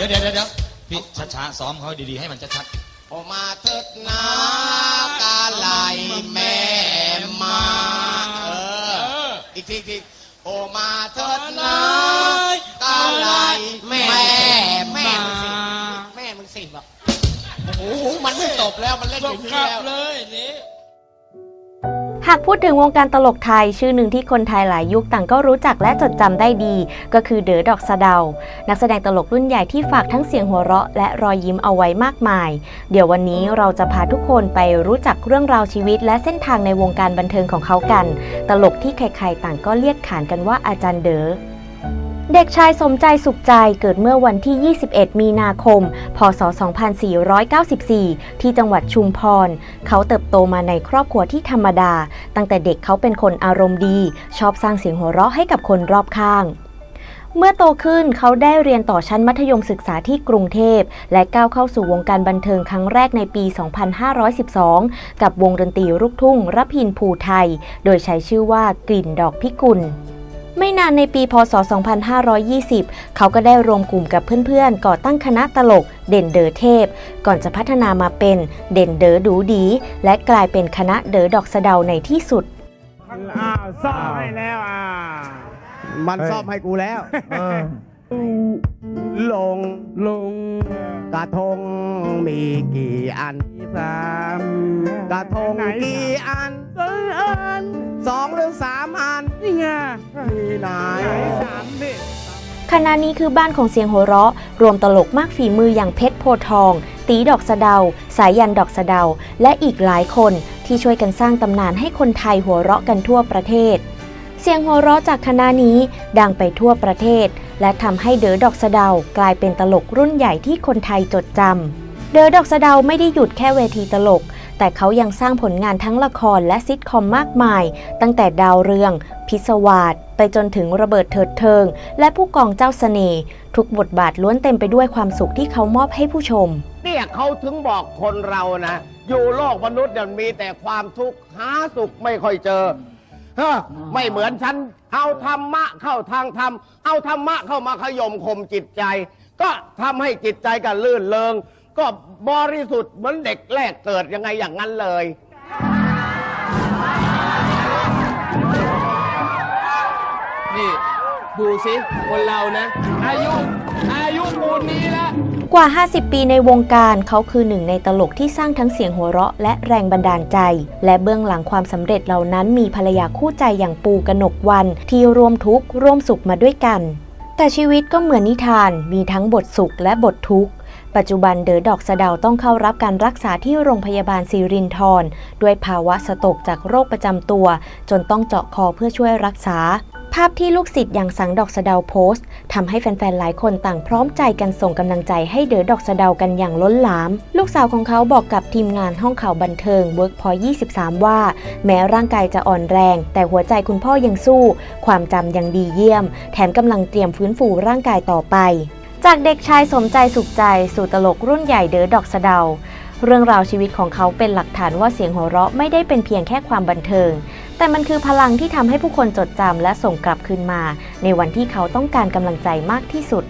ดี๋ยวเดี๋ยวเดี๋ยวพี่ช้าๆซ้อมเขาดีๆให้มันชัดโอมาเถิดนะกาไลแม่มาเอออีกทีอีกทีโอมาเถิดนะกาไลแม่แม่มึงสิแม่มึงสิบอกโอ้โหมันไม่จบแล้วมันเล่นอย่างนี้แล้วหากพูดถึงวงการตลกไทย ชื่อหนึ่งที่คนไทยหลายยุคต่างก็รู้จักและจดจำได้ดี ก็คือเดอดอกสะเดา นักแสดงตลกรุ่นใหญ่ที่ฝากทั้งเสียงหัวเราะ และรอยยิ้มเอาไว้มากมาย เดี๋ยววันนี้เราจะพาทุกคนไปรู้จักเรื่องราวชีวิต และเส้นทางในวงการบันเทิงของเขากัน ตลกที่ใครๆต่างก็เรียกขานกันว่าอาจารย์เด๋อ เด็กชายสมใจสุขใจเกิดเมื่อวันที่ 21 มีนาคม พศ 2494 ที่จังหวัดชุมพร เขาเติบโตมาในครอบครัวที่ธรรมดา ตั้งแต่เด็กเขาเป็นคนอารมณ์ดี ชอบสร้างเสียงหัวเราะให้กับคนรอบข้าง เมื่อโตขึ้นเขาได้เรียนต่อชั้นมัธยมศึกษาที่กรุงเทพ และก้าวเข้าสู่วงการบันเทิงครั้งแรกในปี 2512 กับวงดนตรีลูกทุ่งรพินภูไทย โดยใช้ชื่อว่ากลิ่นดอกพิกุล ไม่นานในปีพศ 2520 เขาก็ได้รวมกลุ่มกับเพื่อนๆ ก่อตั้งคณะตลกเด่นเดอเทพ ก่อนจะพัฒนามาเป็นเด่นเดอดูดี และกลายเป็นคณะเดอดอกสะเดาในที่สุดอ้าวซ่อมให้แล้วอ่ามันซ่อมให้กูแล้ว ลงลงกระทงมีกี่อันสามกระทงกี่อันสองอันสองหรือสามอั นนี่ไงที่ไหนไหนสามนี่คณะนี้คือบ้านของเสียงหัวเราะ รวมตลกมากฝีมืออย่างเพชรโพธิ์ทอง ตีดอกสะเดา สายยันดอกสะเดา และอีกหลายคนที่ช่วยกันสร้างตำนานให้คนไทยหัวเราะกันทั่วประเทศ เสียงหัวเราะจากคณะนี้ดังไปทั่วประเทศ และทำให้เด๋อดอกสะเดากลายเป็นตลกรุ่นใหญ่ที่คนไทยจดจำเด๋อดอกสะเดาไม่ได้หยุดแค่เวทีตลก แต่เขายังสร้างผลงานทั้งละครและซิทคอมมากมาย ตั้งแต่ดาวเรือง พิศวาสไปจนถึงระเบิดเถิดเทิง และผู้กองเจ้าเสน่ห์ทุกบทบาทล้วนเต็มไปด้วยความสุขที่เขามอบให้ผู้ชม เนี่ยเขาถึงบอกคนเรานะ อยู่โลกมนุษย์เนี่ยมีแต่ความทุกข์หาสุขไม่ค่อยเจอเฮ้อไม่เหมือนฉัน เอาธรรมะเข้าทางธรรม เอาธรรมะเข้ามาขย่มข่มจิตใจ ก็ทำให้จิตใจกันลื่นเริง ก็บริสุทธิ์เหมือนเด็กแรกเกิดยังไงอย่างนั้นเลย นี่ ดูสิคนเรานะ อายุ อายุปูนนี้แล้วกว่า 50 ปีในวงการเขาคือหนึ่งในตลกที่สร้างทั้งเสียงหัวเราะและแรงบันดาลใจ และเบื้องหลังความสำเร็จเหล่านั้นมีภรรยาคู่ใจอย่างปูกนกวัน ที่ร่วมทุกข์ร่วมสุขมาด้วยกัน แต่ชีวิตก็เหมือนนิทานมีทั้งบทสุขและบททุกข์ ปัจจุบันเดอดอกสะเดาต้องเข้ารับการรักษาที่โรงพยาบาลศิรินทรด้วยภาวะสตกจากโรคประจำตัว จนต้องเจาะคอเพื่อช่วยรักษา ภาพที่ลูกศิษย์อย่างสังดอกสะเดาโพสต์ทำให้แฟนๆหลายคนต่างพร้อมใจกันส่งกำลังใจให้เด๋อดอกสะเดากันอย่างล้นหลาม ลูกสาวของเขาบอกกับทีมงานห้องข่าวบันเทิง Workpoint 23 ว่า แม้ร่างกายจะอ่อนแรง แต่หัวใจคุณพ่อยังสู้ ความจำยังดีเยี่ยม แถมกำลังเตรียมฟื้นฟูร่างกายต่อไป จากเด็กชายสมใจสุขใจ สู่ตลกรุ่นใหญ่เด๋อดอกสะเดา เรื่องราวชีวิตของเขาเป็นหลักฐานว่าเสียงหัวเราะไม่ได้เป็นเพียงแค่ความบันเทิง แต่มันคือพลังที่ทำให้ผู้คนจดจำและส่งกลับคืนมา ในวันที่เขาต้องการกำลังใจมากที่สุด